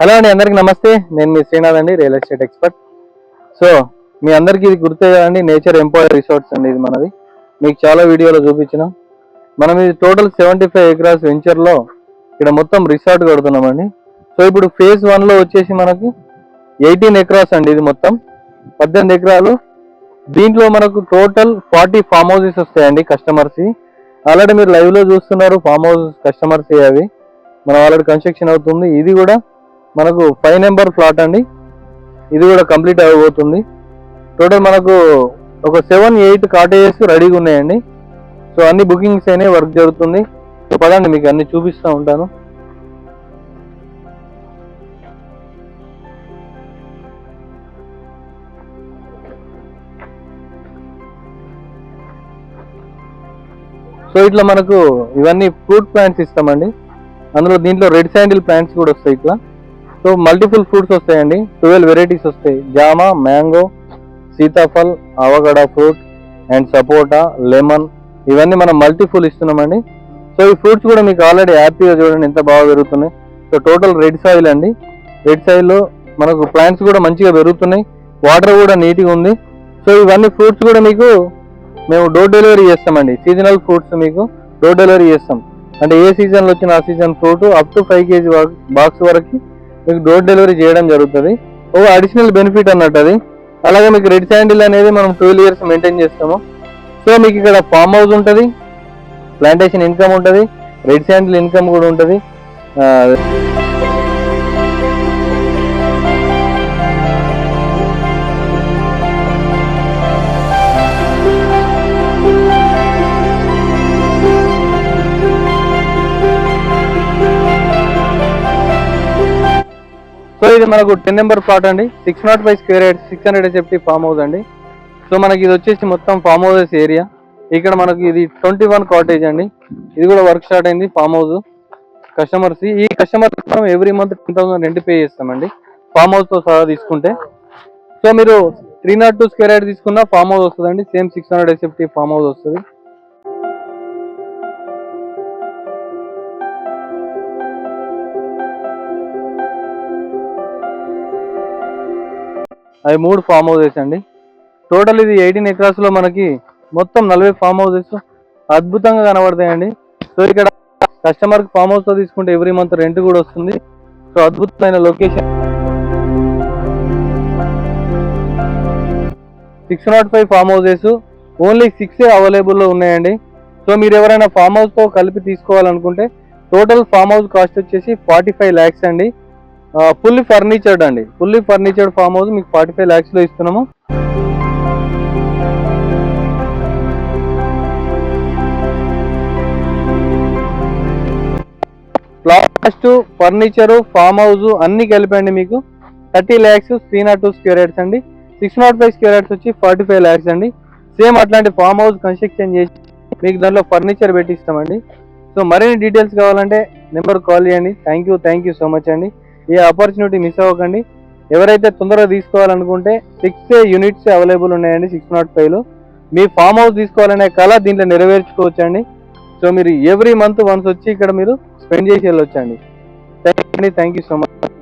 Hello అండి అందరికి నమస్తే. నేను మీ శ్రీనాథ్ అండి రియల్ ఎస్టేట్ ఎక్స్పర్ట్. సో మీ అందరికీ ఇది గుర్తే కదండి నేచర్ ఎంపోయర్ రిసార్ట్స్ అండి ఇది మనది. మీకు చాలా వీడియోలో చూపించినాం. మనం ఇది టోటల్ సెవెంటీ ఫైవ్ ఎకరాస్ వెంచర్లో ఇక్కడ మొత్తం రిసార్ట్ కడుతున్నామండి. సో ఇప్పుడు ఫేజ్ వన్లో వచ్చేసి మనకి ఎయిటీన్ ఎకరాస్ అండి ఇది మొత్తం. పద్దెనిమిది ఎకరాలు. దీంట్లో మనకు టోటల్ ఫార్టీ ఫామ్ హౌసెస్ వస్తాయండి కస్టమర్స్. ఆల్రెడీ మీరు లైవ్లో చూస్తున్నారు ఫామ్ హౌస్ కస్టమర్స్ అవి. మనం ఆల్రెడీ కన్స్ట్రక్షన్ అవుతుంది. ఇది కూడా మనకు ఫైవ్ నెంబర్ ఫ్లాట్ అండి. ఇది కూడా కంప్లీట్ అయిపోతుంది. టోటల్ మనకు ఒక సెవెన్ ఎయిట్ కాటేజెస్ రెడీగా ఉన్నాయండి. సో అన్ని బుకింగ్స్ అయినా వర్క్ జరుగుతుంది. సో పదండి మీకు అన్ని చూపిస్తూ ఉంటాను. సో ఇట్లా మనకు ఇవన్నీ ఫ్రూట్ ప్లాంట్స్ ఇస్తామండి. అందులో దీంట్లో రెడ్ శాండిల్ ప్లాంట్స్ కూడా వస్తాయి ఇట్లా. సో మల్టిపుల్ ఫ్రూట్స్ వస్తాయండి. ట్వెల్వ్ వెరైటీస్ వస్తాయి. జామ మ్యాంగో సీతాఫల్ అవగడ ఫ్రూట్ అండ్ సపోటా లెమన్. ఇవన్నీ మనం మల్టీఫుల్ ఇస్తున్నామండి. సో ఈ ఫ్రూట్స్ కూడా మీకు ఆల్రెడీ హ్యాపీగా చూడండి ఎంత బాగా పెరుగుతున్నాయి. సో టోటల్ రెడ్ సాయిల్ అండి. రెడ్ సాయిల్లో మనకు ప్లాంట్స్ కూడా మంచిగా పెరుగుతున్నాయి. వాటర్ కూడా నీట్గా ఉంది. సో ఇవన్నీ ఫ్రూట్స్ కూడా మీకు మేము డోర్ డెలివరీ చేస్తామండి. సీజనల్ ఫ్రూట్స్ మీకు డోర్ డెలివరీ చేస్తాం. అంటే ఏ సీజన్లో వచ్చిన ఆ season fruit up to five KG box వరకు మీకు డోర్ డెలివరీ చేయడం జరుగుతుంది. ఓ అడిషనల్ బెనిఫిట్ అన్నట్టు అది. అలాగే మీకు రెడ్ శాండిల్ అనేది మనం ట్వెల్వ్ ఇయర్స్ మెయింటైన్ చేస్తాము. సో మీకు ఇక్కడ ఫామ్ హౌస్ ఉంటుంది. ప్లాంటేషన్ ఇన్కమ్ ఉంటుంది. రెడ్ శాండిల్ ఇన్కమ్ కూడా ఉంటుంది. సో ఇది మనకు టెన్ నెంబర్ ప్లాట్ అండి. Six nought five square yard six hundred SFT farm house అండి. సో మనకి ఇది వచ్చేసి మొత్తం ఫామ్ హౌసెస్ ఏరియా ఇక్కడ మనకి ఇది ట్వంటీ వన్ కాటేజ్ అండి. ఇది కూడా వర్క్ స్టార్ట్ అయింది ఫామ్ హౌస్ కస్టమర్స్ ఈ కస్టమర్స్ మనం every month ten thousand rent pay చేస్తామండి. ఫామ్ హౌస్తో సహా తీసుకుంటే. సో మీరు three nought two square yard తీసుకున్న ఫామ్ హౌస్ వస్తుందండి. Same six hundred SFT farm house వస్తుంది. అవి మూడు ఫామ్ హౌసెస్ అండి. టోటల్ ఇది ఎయిటీన్ ఎకరాస్లో మనకి మొత్తం నలభై ఫామ్ హౌసెస్ అద్భుతంగా కనబడతాయండి. సో ఇక్కడ కస్టమర్కి ఫామ్ హౌస్తో తీసుకుంటే ఎవ్రీ మంత్ రెంట్ కూడా వస్తుంది. సో అద్భుతమైన location six nought five farm houses only six అవైలబుల్లో ఉన్నాయండి. సో మీరు ఎవరైనా ఫామ్ హౌస్తో కలిపి తీసుకోవాలనుకుంటే టోటల్ ఫామ్ హౌస్ కాస్ట్ వచ్చేసి ఫార్టీ ఫైవ్ ల్యాక్స్ అండి. ఫుల్లీ ఫర్నిచర్డ్ అండి. ఫుల్లీ ఫర్నిచర్డ్ ఫామ్ హౌస్ మీకు ఫార్టీ ఫైవ్ ల్యాక్స్లో ఇస్తున్నాము. లాస్ట్ ఫర్నిచర్ ఫామ్ హౌస్ అన్ని కలిపండి మీకు. Thirty lakhs three nought two square yards అండి. Six nought five square yards వచ్చి ఫార్టీ ఫైవ్ ల్యాక్స్ అండి. సేమ్ అట్లాంటి ఫామ్ హౌస్ కన్స్ట్రక్షన్ చేసి మీకు దాంట్లో ఫర్నిచర్ పెట్టిస్తామండి. సో మరిన్ని డీటెయిల్స్ కావాలంటే నెంబర్ కాల్ చేయండి. Thank you thank you so much అండి. ఈ ఆపర్చునిటీ మిస్ అవ్వకండి. ఎవరైతే తొందరగా తీసుకోవాలనుకుంటే సిక్స్ యూనిట్స్ అవైలబుల్ ఉన్నాయండి సిక్స్ నాట్ ఫైవ్లో మీ ఫామ్ హౌస్ తీసుకోవాలనే కళ దీంట్లో నెరవేర్చుకోవచ్చు అండి సో మీరు ఎవ్రీ మంత్ వన్స్ వచ్చి ఇక్కడ మీరు స్పెండ్ చేసి వెళ్ళొచ్చండి. Thank you thank you so much